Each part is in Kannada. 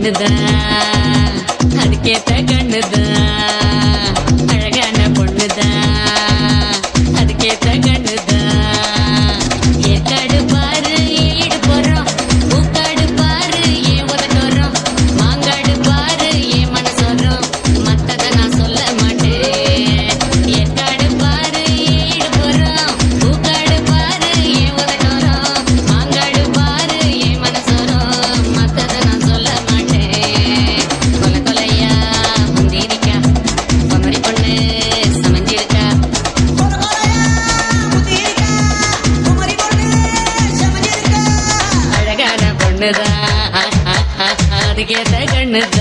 ತಗೊಂಡದ ಅದಕ್ಕೆ ತಗೊಂಡದ ಹಾರಿಗೆ ತಗಣ್ಣದ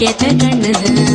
ಕೆಟ್ಟ ಕಣ್ಣದ